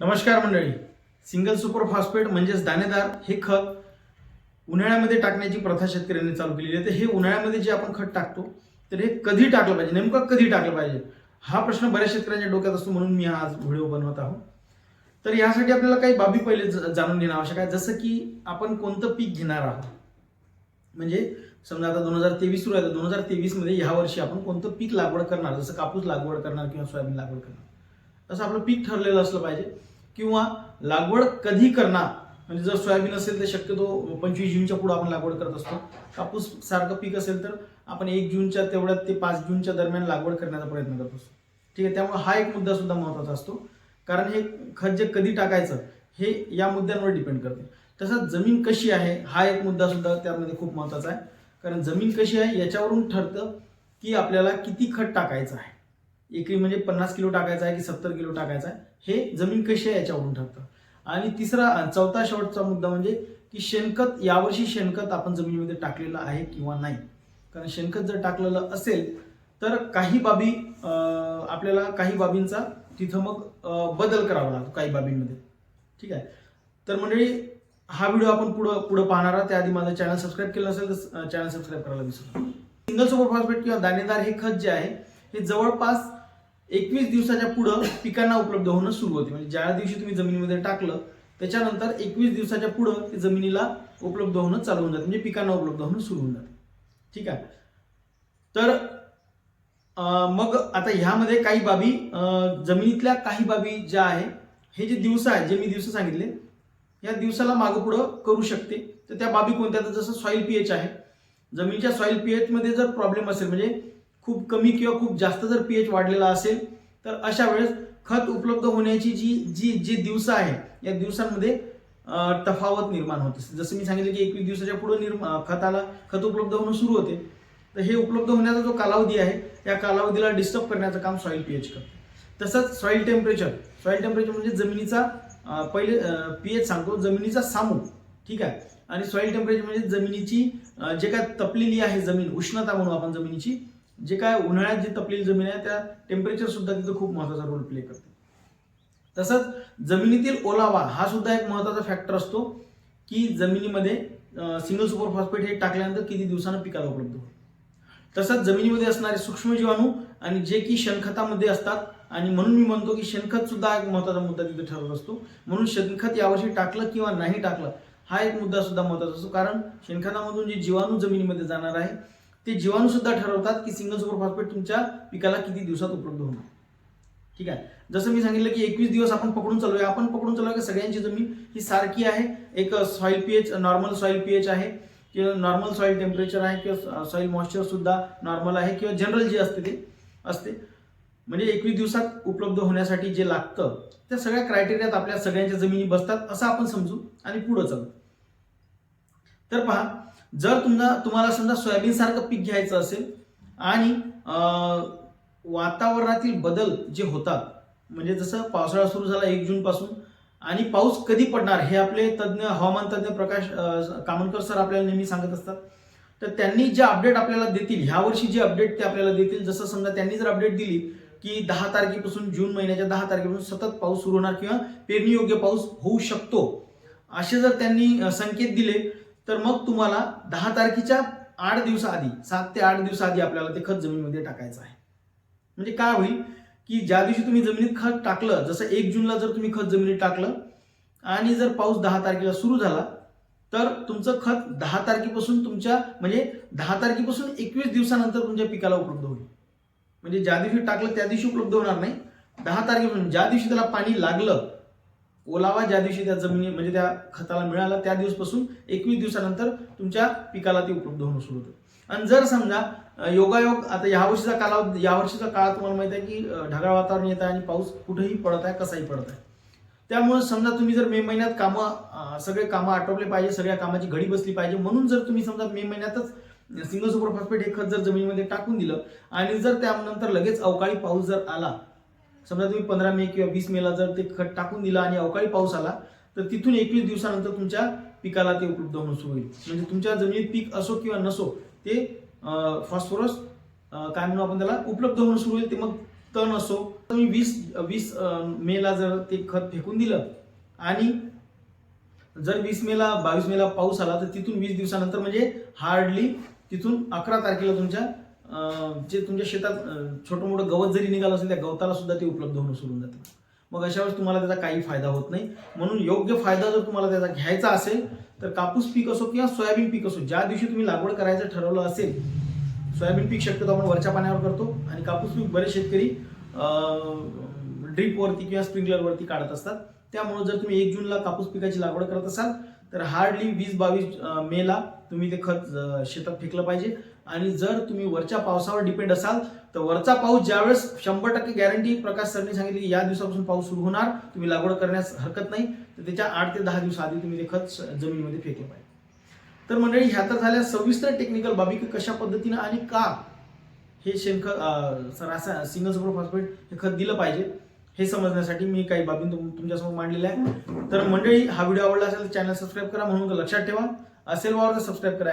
नमस्कार मंडळी. Single super phosphate म्हणजेच दाणेदार हे खत उन्हाळ्यामध्ये टाकण्याची प्रथा शेतकऱ्यांनी चालू केलेली आहे. तर हे उन्हाळ्यामध्ये जे आपण खत टाकतो तर हे कधी टाकलं पाहिजे? नेमकं कधी टाकलं पाहिजे? हा प्रश्न बऱ्याच शेतकऱ्यांच्या डोक्यात असतो म्हणून मी हा आज व्हिडिओ बनवत आहोत. तर यासाठी आपल्याला काही बाबी पहिले ज- जाणून घेणं आवश्यक आहे. जसं की आपण कोणतं पीक घेणार आहोत? म्हणजे समजा आता दोन हजार तेवीस सुरू आहे. तर दोन हजार तेवीसमध्ये ह्या वर्षी आपण कोणतं पीक लागवड करणार? जसं कापूस लागवड करणार किंवा सोयाबीन लागवड करणार. तसं आपलं पीक ठरलेलं असलं पाहिजे. किंवा लागवड कधी करणार? म्हणजे जर सोयाबीन असेल तर शक्यतो पंचवीस जूनच्या पुढे आपण लागवड करत असतो. कापूस सारखं पीक असेल तर आपण एक जूनच्या तेवढ्यात ते पाच जूनच्या दरम्यान लागवड करण्याचा प्रयत्न करत असतो. ठीक आहे त्यामुळे हा एक मुद्दा सुद्धा महत्त्वाचा असतो. कारण हे खत जे कधी टाकायचं हे या मुद्द्यांवर डिपेंड करते. तसंच जमीन कशी आहे हा एक मुद्दा सुद्धा त्यामध्ये खूप महत्त्वाचा आहे. कारण जमीन कशी आहे याच्यावरून ठरतं की आपल्याला किती खत टाकायचं आहे. एकरी म्हणजे पन्नास किलो टाकायचा आहे की सत्तर किलो टाकायचा आहे हे जमीन कशी आहे याच्यावरून ठरतं. आणि तिसरा चौथा शेवटचा मुद्दा म्हणजे की शेणखत यावर्षी शेणखत आपण जमिनीमध्ये टाकलेलं आहे किंवा नाही. कारण शेणखत जर टाकलेलं असेल तर काही बाबी आपल्याला काही बाबींचा तिथं मग बदल करावा लागतो काही बाबींमध्ये. ठीक आहे? तर मंडळी हा व्हिडिओ आपण पुढं पुढं पाहणार आहोत. त्याआधी माझं चॅनल सबस्क्राईब केलं असेल तर चॅनल सबस्क्राईब करायला विसरू सिंगल सुपर फॉस्फेट किंवा दाणेदार हे खत जे आहे हे जवळपास एकवीस दिवसाच्या पुढं पिकांना उपलब्ध होणं सुरू होते. म्हणजे ज्या दिवशी तुम्ही जमिनीमध्ये टाकलं त्याच्यानंतर एकवीस दिवसाच्या पुढं ते जमिनीला उपलब्ध होणं चालू होऊन जातं. म्हणजे पिकांना उपलब्ध होणं सुरू होऊन जातं. ठीक आहे? तर मग आता ह्यामध्ये काही बाबी जमिनीतल्या काही बाबी ज्या आहे हे जे दिवस आहे जे मी दिवस सांगितले या दिवसाला मागं पुढं करू शकते. तर त्या बाबी कोणत्या? तर जसं सॉईल पीएच आहे. जमिनीच्या सॉईल पीएचमध्ये जर प्रॉब्लेम असेल म्हणजे खूप कमी किंवा खूप जास्त जर पीएच वाढलेला असेल तर अशा वेळेस खत उपलब्ध होण्याची जी जी जी दिवस आहे या दिवसांमध्ये तफावत निर्माण होते. जसं मी सांगितलं की एकवीस दिवसाच्या पुढे निर्मा खताला खत उपलब्ध होणं सुरू होते. तर हे उपलब्ध होण्याचा जो कालावधी आहे त्या कालावधीला डिस्टर्ब करण्याचं काम सॉईल पीएच करते. तसंच सॉईल टेम्परेचर सॉईल टेम्परेचर म्हणजे जमिनीचा पहिले पहिले पीएच सांगतो जमिनीचा सामू. ठीक आहे? आणि सॉईल टेम्परेचर म्हणजे जमिनीची जे काय तपलेली आहे जमीन उष्णता म्हणू आपण जमिनीची जे काय उन्हाळ्यात जी तपलेली जमीन आहे त्या टेम्परेचर सुद्धा तिथं खूप महत्त्वाचा रोल प्ले करते. तसंच जमिनीतील ओलावा हा सुद्धा एक महत्त्वाचा फॅक्टर असतो की जमिनीमध्ये सिंगल सुपर फॉस्फेट हे टाकल्यानंतर किती दिवसानं पिकाला उपलब्ध होईल. तसंच जमिनीमध्ये असणारे सूक्ष्म जीवाणू आणि जे की शेणखतामध्ये असतात आणि म्हणून मी म्हणतो की शेणखत सुद्धा एक महत्त्वाचा मुद्दा तिथे ठरत असतो. म्हणून शेणखत यावर्षी टाकलं किंवा नाही टाकलं हा एक मुद्दा सुद्धा महत्त्वाचा असतो. कारण शेणखतामधून जे जीवाणू जमिनीमध्ये जाणार आहे ते जीवाणू सुद्धा ठरवतात की सिंगल सुपर फॉस्फेट तुमच्या पिकाला किती दिवसात उपलब्ध होणार. ठीक आहे? जसं मी सांगितलं की एकवीस दिवस आपण पकडून चालूया. आपण पकडून चालूया की सगळ्यांची जमीन ही सारखी आहे. एक soil pH normal soil pH आहे. किंवा नॉर्मल सॉईल टेम्परेचर आहे किंवा सॉईल मॉइश्चर सुद्धा नॉर्मल आहे किंवा जनरल जे असते ते असते. म्हणजे एकवीस दिवसात उपलब्ध होण्यासाठी जे लागतं त्या सगळ्या क्रायटेरियात आपल्या सगळ्यांच्या जमिनी बसतात असं आपण समजू आणि पुढं चालू. तर पहा जर तुमचा तुम्हाला समजा सोयाबीन सारखं पीक घ्यायचं असेल आणि वातावरणातील बदल जे होतात म्हणजे जसं पावसाळा सुरू झाला एक जून पासून आणि पाऊस कधी पडणार हे आपले तज्ज्ञ हवामान तज्ज्ञ प्रकाश अं, कामनकर सर आपल्याला नेहमी सांगत असतात. तर त्यांनी जे अपडेट आपल्याला देतील ह्या वर्षी जे अपडेट ते आपल्याला देतील जसं समजा त्यांनी जर अपडेट दिली की दहा तारखेपासून जून महिन्याच्या दहा तारखेपासून सतत पाऊस सुरू होणार किंवा पेरणी योग्य पाऊस होऊ शकतो असे जर त्यांनी संकेत दिले तर मग तुम्हाला दहा तारखेच्या आठ दिवसाआधी सात ते आठ दिवसाआधी आपल्याला ते खत जमिनीमध्ये टाकायचं आहे. म्हणजे काय होईल की ज्या दिवशी तुम्ही जमिनीत खत टाकलं जसं एक जूनला जर तुम्ही खत जमिनीत टाकलं आणि जर पाऊस दहा तारखेला सुरू झाला तर तुमचं खत दहा तारखेपासून तुमच्या म्हणजे दहा तारखेपासून एकवीस दिवसानंतर तुमच्या पिकाला उपलब्ध होईल. म्हणजे ज्या दिवशी टाकलं त्या दिवशी उपलब्ध होणार नाही. दहा तारखेपासून म्हणजे ज्या दिवशी त्याला पाणी लागलं ओलावा ज्या दिवशी त्या जमिनी म्हणजे त्या खताला मिळाला त्या दिवसपासून एकवीस दिवसानंतर तुमच्या पिकाला ते उपलब्ध होणं सुरू होतं. आणि जर समजा योगायोग आता या वर्षीचा कालावधी या वर्षीचा काळ तुम्हाला माहिती आहे की ढगाळ वातावरण येत आहे आणि पाऊस कुठेही पडत आहे कसाही पडत आहे. त्यामुळे समजा तुम्ही जर मे महिन्यात कामं सगळे कामं आटोपले पाहिजे सगळ्या कामाची घडी बसली पाहिजे म्हणून जर तुम्ही समजा मे महिन्यातच सिंगल सुपर फॉस्फेट हे खत जर जमिनीमध्ये टाकून दिलं आणि जर त्यानंतर लगेच अवकाळी पाऊस जर आला समजा तुम्ही पंधरा मे किंवा वीस मेला जर ते खत टाकून दिलं आणि अवकाळी पाऊस आला तर तिथून एकवीस दिवसानंतर तुमच्या पिकाला ते उपलब्ध होणं सुरू होईल. म्हणजे तुमच्या जमिनीत पीक असो किंवा नसो ते फॉस्फरस काय म्हणू आपण त्याला उपलब्ध होणं सुरू होईल. ते मग तण असो तुम्ही वीस वीस मेला जर ते खत फेकून दिलं आणि जर वीस मेला बावीस मेला पाऊस आला तर तिथून वीस दिवसानंतर म्हणजे हार्डली तिथून अकरा तारखेला तुमच्या जे तुमच्या शेतात छोटं मोठं गवत जरी निघालं असेल त्या गवताला सुद्धा ते उपलब्ध होणं सुरू जातं जाते. मग अशा वेळेस तुम्हाला त्याचा काही फायदा होत नाही. म्हणून योग्य फायदा जर तुम्हाला त्याचा घ्यायचा असेल तर कापूस पीक असो किंवा सोयाबीन पीक असो ज्या दिवशी तुम्ही लागवड करायचं ठरवलं असेल सोयाबीन पीक शक्यतो आपण वरच्या पाण्यावर करतो आणि कापूस पीक बरेच शेतकरी ड्रीपवरती किंवा स्प्रिंकलरवरती काढत असतात. त्यामुळे जर तुम्ही एक जूनला कापूस पिकाची लागवड करत असाल तर हार्डली वीस बावीस मेला तुम्ही ते खत शेतात फेकलं पाहिजे. आणि जर तुम्ही वरच्या पावसावर डिपेंड असाल तर वरचा पाऊस ज्यावेळेस शंभर टक्के गॅरंटी प्रकाश सरने सांगितली की या दिवसापासून पाऊस सुरू होणार. तुम्ही लागवड करण्यास हरकत नाही. तर त्याच्या आठ ते दहा दिवस आधी तुम्ही ते खत जमिनीमध्ये फेकलं पाहिजे. तर मंडळी ह्या तर झाल्या सविस्तर टेक्निकल बाबी की कशा पद्धतीनं आणि का हे शेणखत रासा सिंगल सुपर फॉस्फेट हे खत दिलं पाहिजे. हे समजण्यासाठी मी काही बाबी तुम- तुमच्यासमोर मांडलेल्या आहे तर मंडळी हा व्हिडिओ आवडला असेल तर चॅनल सबस्क्राईब करा. म्हणून लक्षात ठेवा. असेल वावर तर सबस्क्राईब करा